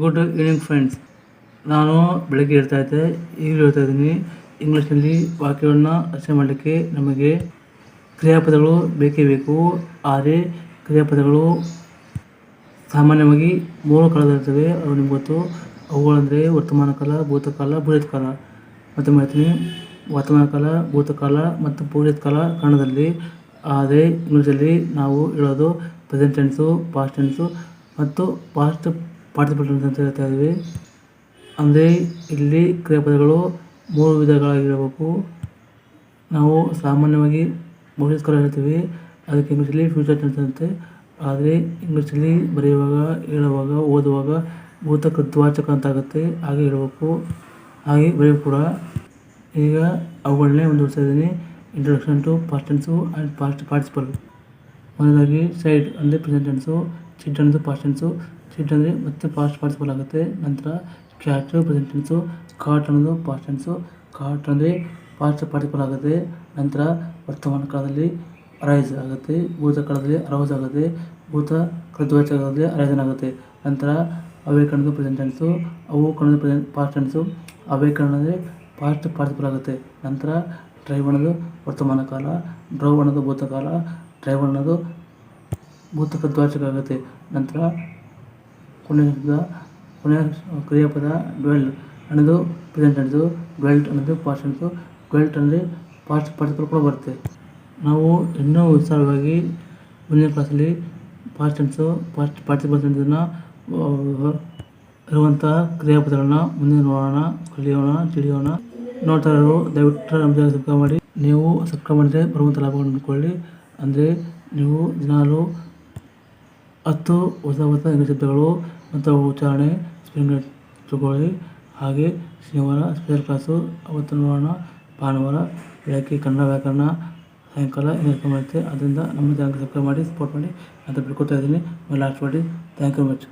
Good evening friends ನಾನು ಬೆಳಗ್ಗೆ ಹೇಳ್ತಾ ಇದ್ದೆ, ಈಗಲೂ ಹೇಳ್ತಾ ಇದ್ದೀನಿ ಇಂಗ್ಲೀಷ್ನಲ್ಲಿ ವಾಕ್ಯವನ್ನು ರಚನೆ ಮಾಡಲಿಕ್ಕೆ ನಮಗೆ ಕ್ರಿಯಾಪದಗಳು ಬೇಕೇ ಬೇಕು. ಆದರೆ ಕ್ರಿಯಾಪದಗಳು ಸಾಮಾನ್ಯವಾಗಿ ಮೂರು ಕಾಲದಲ್ಲಿರ್ತವೆ. ಅವು ನಿಮ್ಗೆ ಗೊತ್ತು. ಅವುಗಳಂದರೆ ವರ್ತಮಾನ ಕಾಲ ಭೂತಕಾಲ ಭವಿಷ್ಯತ್ಕಾಲ ಮತ್ತು ಮಾಡ್ತೀನಿ ವರ್ತಮಾನ ಕಾಲ ಭೂತಕಾಲ ಮತ್ತು ಭವಿಷ್ಯತ್ಕಾಲ ಕನ್ನಡದಲ್ಲಿ. ಆದರೆ ಇಂಗ್ಲೀಷಲ್ಲಿ ನಾವು ಹೇಳೋದು ಪ್ರೆಸೆಂಟ್ ಟೆನ್ಸು ಪಾಸ್ಟ್ ಟೆನ್ಸು ಮತ್ತು ಪಾಸ್ಟ್ ಅಂತ ಹೇಳ್ತಾ ಇದ್ದೀವಿ ಅಂದರೆ ಇಲ್ಲಿ ಕ್ರಿಯಾಪದಗಳು ಮೂರು ವಿಧಗಳಾಗಿರಬೇಕು. ನಾವು ಸಾಮಾನ್ಯವಾಗಿ ಭವಿಷ್ಯತ್ಕಾಲ ಹೇಳ್ತೀವಿ. ಅದಕ್ಕೆ ಇಂಗ್ಲೀಷಲ್ಲಿ ಫ್ಯೂಚರ್ ಟೆನ್ಸ್ ಅಂತೆ. ಆದರೆ ಇಂಗ್ಲೀಷಲ್ಲಿ ಬರೆಯುವಾಗ, ಹೇಳುವಾಗ, ಓದುವಾಗ ಭೂತ ಕೃತ್ವಾಚಕ ಅಂತ ಆಗುತ್ತೆ ಹಾಗೆ ಹೇಳಬೇಕು. ಹಾಗೆ ಬರೆಯೋ ಕೂಡ. ಈಗ ಅವುಗಳನ್ನೇ ಮುಂದುವರಿಸ್ತಾ ಇದ್ದೀನಿ. Introduction to past tense and past participle ಮೊದಲಾಗಿ ಸೈಡ್ ಅಂದರೆ ಪ್ರೆಸೆಂಟ್ ಟೆನ್ಸು ಸಿಟ್ ಅನ್ನೋದು ಪಾಸ್ಟ್ ಟೆನ್ಸು ಸಿಟ್ ಅಂದರೆ ಮತ್ತೆ ಪಾಸ್ಟ್ ಪಾರ್ಟಿಸಿಪಲ್ ಆಗುತ್ತೆ ನಂತರ ಸ್ಟ್ಯಾಚು ಪ್ರೆಸೆಂಟ್ ಟೆನ್ಸು ಕಾಟ್ ಅನ್ನೋದು ಪಾಸ್ಟ್ ಟೆನ್ಸು ಕಾಟ್ ಅಂದರೆ ಪಾಸ್ಟ್ ಪಾರ್ಟಿಸಿಪಲ್ ಆಗುತ್ತೆ ನಂತರ ವರ್ತಮಾನ ಕಾಲದಲ್ಲಿ ಅರೈಸ್ ಆಗುತ್ತೆ. ಭೂತ ಕಾಲದಲ್ಲಿ ಅರೌಸ್ ಆಗುತ್ತೆ. ಭೂತ ಕೃದ್ವಾಚ ಕಾಲದಲ್ಲಿ ಅರೈಸನ್ ಆಗುತ್ತೆ. ನಂತರ ಅವೇ ಕಣದ ಪ್ರೆಸೆಂಟ್ ಟೆನ್ಸು ಅವು ಕಣದ ಪ್ರೆಸೆಂಟ್ ಪಾಸ್ಟ್ ಟೆನ್ಸು ಅವೇ ಪಾಸ್ಟ್ ಪಾರ್ಟಿಸಿಪಲ್ ಆಗುತ್ತೆ ನಂತರ ಡ್ರೈವ್ ಅನ್ನೋದು ವರ್ತಮಾನ ಕಾಲ ಡ್ರೋವ್ ಅನ್ನೋದು ಭೂತಕಾಲ ಡ್ರೈವ್ ಅನ್ನೋದು ಭೂತ ಕೃದ್ವಾಚಕ ಆಗುತ್ತೆ. ನಂತರ ಕೊನೆಯ ಕೊನೆಯ ಕ್ರಿಯಾಪದ ಡ್ವೆಲ್ ಅನ್ನೋದು ಪ್ರೆಸೆಂಟ್ ಅನ್ನೋದು, ಡ್ವೆಲ್ಟ್ ಅನ್ನೋದು ಪಾಸ್ಟ್ ಅನ್ನೋದು, ಡ್ವೆಲ್ಟ್ ಅಂದರೆ ಪಾಸ್ಟ್ ಪಾರ್ಟಿಸಿಪಲ್ ಕೂಡ ಬರುತ್ತೆ. ನಾವು ಇನ್ನೂ ವಿಸ್ತಾರವಾಗಿ ಮುಂದಿನ ಕ್ಲಾಸಲ್ಲಿ ಪಾಸ್ಟ್ ಟೆನ್ಸು ಪಾಸ್ಟ್ ಪಾರ್ಟಿಸಿಪಲ್ ಟೆನ್ಸನ್ನು ಇರುವಂಥ ಕ್ರಿಯಾಪದಗಳನ್ನ ಮುಂದೆ ನೋಡೋಣ, ಕಲಿಯೋಣ, ತಿಳಿಯೋಣ. ನೋಡ್ತಾ ಇರೋರು ದಯವಿಟ್ಟು ನಮ್ಮ ಚಾನಲ್ ಸಬ್ಸ್ಕ್ರೈಬ್ ಮಾಡಿ. ನೀವು ಸಬ್ಸ್ಕ್ರೈಬ್ ಮಾಡಿದರೆ ಬರುವಂಥ ಲಾಭವನ್ನು ಅಂದ್ಕೊಳ್ಳಿ ಅಂದರೆ ನೀವು ದಿನಾಲು ಹತ್ತು ಹೊಸ ಹೊಸ ಇಂಗ್ಲೀಷ್ ಶಬ್ದಗಳು ಮತ್ತು ಅವು ಉಚ್ಚಾರಣೆ ಸ್ಪೆಲ್ಲಿಂಗ್ ತಿಳ್ಕೊಳ್ಳಿ ಹಾಗೆ ಶನಿವಾರ ಸ್ಪೆಷಲ್ ಕ್ಲಾಸು ಅವತ್ತು ನೋಡೋಣ. ಭಾನುವಾರ ಬೆಳಗ್ಗೆ ಕನ್ನಡ ವ್ಯಾಕರಣ, ಸಾಯಂಕಾಲ ಮಾಡುತ್ತೆ ಅದರಿಂದ ನಮ್ಮ ಚಾನಲ್ಗೆ ಸಬ್ಸ್ಕ್ರೈಬ್ ಮಾಡಿ ಸಪೋರ್ಟ್ ಮಾಡಿ ಅಂತ ಬಿಡ್ಕೊತಾ ಇದ್ದೀನಿ. ಲಾಸ್ಟ್ ಮಾಡಿ ಥ್ಯಾಂಕ್ ಯು ಮಚ್